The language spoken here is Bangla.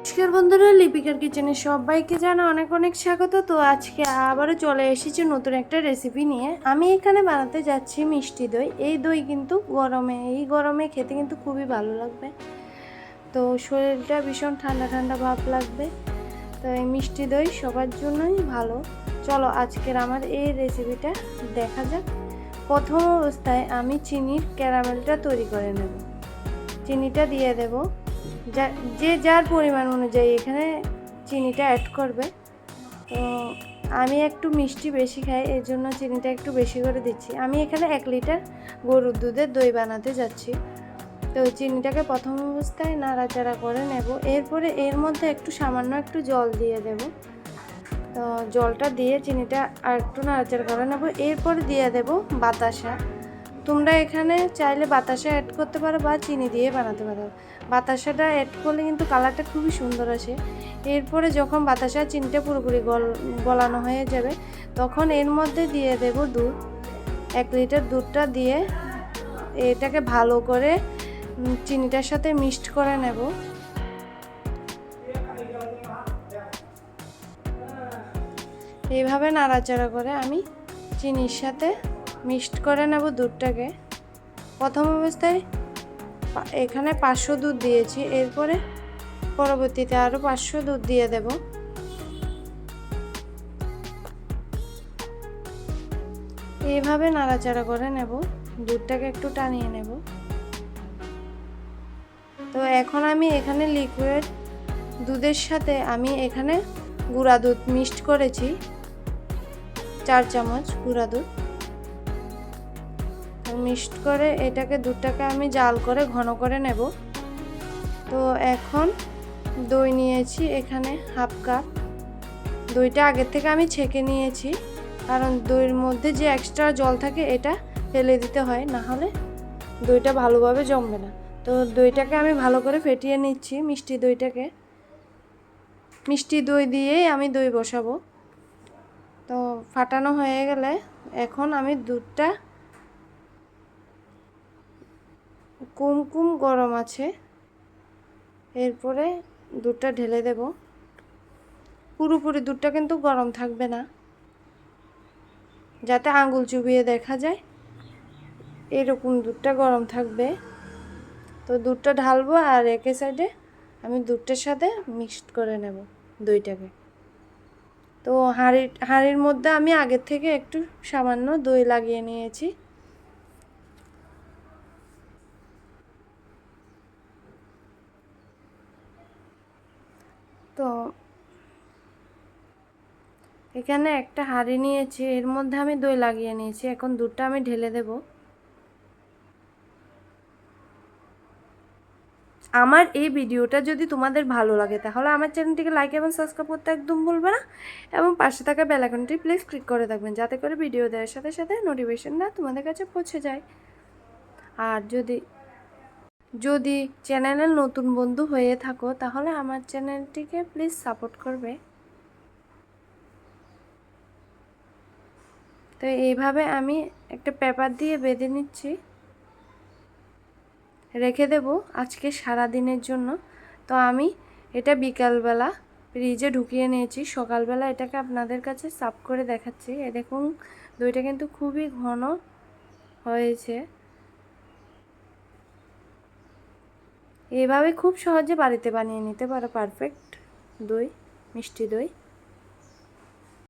নমস্কার বন্ধুরা, লিপিকার কিচেনে সবাইকে জানা অনেক অনেক স্বাগত। তো আজকে আবারও চলে এসেছি নতুন একটা রেসিপি নিয়ে। আমি এখানে বানাতে যাচ্ছি মিষ্টি দই। এই দই কিন্তু গরমে, এই গরমে খেতে কিন্তু খুবই ভালো লাগবে। তো শরীরটা ভীষণ ঠান্ডা ঠান্ডা ভাব লাগবে। তো এই মিষ্টি দই সবার জন্যই ভালো। চলো আজকের আমার এই রেসিপিটা দেখা যাক। প্রথম অবস্থায় আমি চিনির ক্যারামেলটা তৈরি করে নেব। চিনিটা দিয়ে দেবো। যা- যে যার পরিমাণ অনুযায়ী এখানে চিনিটা অ্যাড করবে, তো আমি একটু মিষ্টি বেশি খাই, এর জন্য চিনিটা একটু বেশি করে দিচ্ছি। আমি এখানে এক লিটার গরুর দুধের দই বানাতে যাচ্ছি। তো চিনিটাকে প্রথম অবস্থায় নাড়াচাড়া করে নেব। এরপরে এর মধ্যে একটু সামান্য একটু জল দিয়ে দেব। তো জলটা দিয়ে চিনিটা আর একটু নাড়াচাড়া করে নেব। এরপরে দিয়ে দেব বাতাসা। তোমরা এখানে চাইলে বাতাসা অ্যাড করতে পারো বা চিনি দিয়ে বানাতে পারো। বাতাসাটা অ্যাড করলে কিন্তু কালারটা খুবই সুন্দর আসে। এরপরে যখন বাতাসা চিনিটা পুরোপুরি গল, গলানো হয়ে যাবে, তখন এর মধ্যে দিয়ে দেব দুধ। এক লিটার দুধটা দিয়ে এটাকে ভালো করে চিনিটার সাথে মিক্সড করে নেব। এইভাবে নাড়াচাড়া করে আমি চিনির সাথে মিক্সড করে নেব দুধটাকে। প্রথম অবস্থায় এখানে পাঁচশো দুধ দিয়েছি, এরপরে পরবর্তীতে আরও পাঁচশো দুধ দিয়ে দেব। এইভাবে নাড়াচাড়া করে নেব, দুধটাকে একটু টানিয়ে নেব। তো এখন আমি এখানে লিকুইড দুধের সাথে আমি এখানে গুঁড়া দুধ মিক্সড করেছি, চার চামচ গুঁড়া দুধ। মিক্সড করে এটাকে দুধটাকে আমি জাল করে ঘন করে নেব। তো এখন দই নিয়েছি, এখানে হাফ কাপ। দইটা আগের থেকে আমি ছেঁকে নিয়েছি, কারণ দইয়ের মধ্যে যে এক্সট্রা জল থাকে এটা ফেলে দিতে হয়, না হলে দইটা ভালোভাবে জমবে না। তো দইটাকে আমি ভালো করে ফেটিয়ে নিচ্ছি, মিষ্টি দইটাকে। মিষ্টি দই দিয়েই আমি দই বসাবো। তো ফাটানো হয়ে গেলে এখন আমি দুধটা কুমকুম গরম আছে। এরপরে দুধটা ঢেলে দেব। পুরোপুরি দুধটা কিন্তু গরম থাকবে না। যাতে আঙুল চুবিয়ে দেখা যায়, এরকম দুধটা গরম থাকবে। তো দুধটা ঢালবো আর একে সাইডে আমি দুধটার সাথে মিক্সড করে নেব দইটাকে। তো হাঁড়ি হাঁড়ির মধ্যে আমি আগের থেকে একটু সামান্য দই লাগিয়ে নিয়েছি। তো এখানে একটা হাঁড়ি নিয়েছি, এর মধ্যে আমি দই লাগিয়ে নিয়েছি, এখন দুধটা আমি ঢেলে দেব। আমার এই ভিডিওটা যদি তোমাদের ভালো লাগে, তাহলে আমার চ্যানেলটিকে লাইক এবং সাবস্ক্রাইব করতে একদম ভুলবে না, এবং পাশে থাকা বেল আইকনটি প্লিজ ক্লিক করে থাকবেন, যাতে করে ভিডিও দেওয়ার সাথে সাথে নোটিফিকেশনটা তোমাদের কাছে পৌঁছে যায়। আর যদি যদি চ্যানেলের নতুন বন্ধু হয়ে থাকো, তাহলে আমার চ্যানেলটিকে প্লিজ সাপোর্ট করবে। তো এইভাবে আমি একটা পেপার দিয়ে বেঁধে নিচ্ছি। রেখে দেব আজকে সারা দিনের জন্য। তো আমি এটা বিকালবেলা ফ্রিজে ঢুকিয়ে নিয়েছি। সকালবেলা এটাকে আপনাদের কাছে সাফ করে দেখাচ্ছি। এ দেখুন, দইটা কিন্তু খুবই ঘন হয়েছে। এভাবে খুব সহজে বাড়িতে বানিয়ে নিতে পারো পারফেক্ট দই মিষ্টি দই।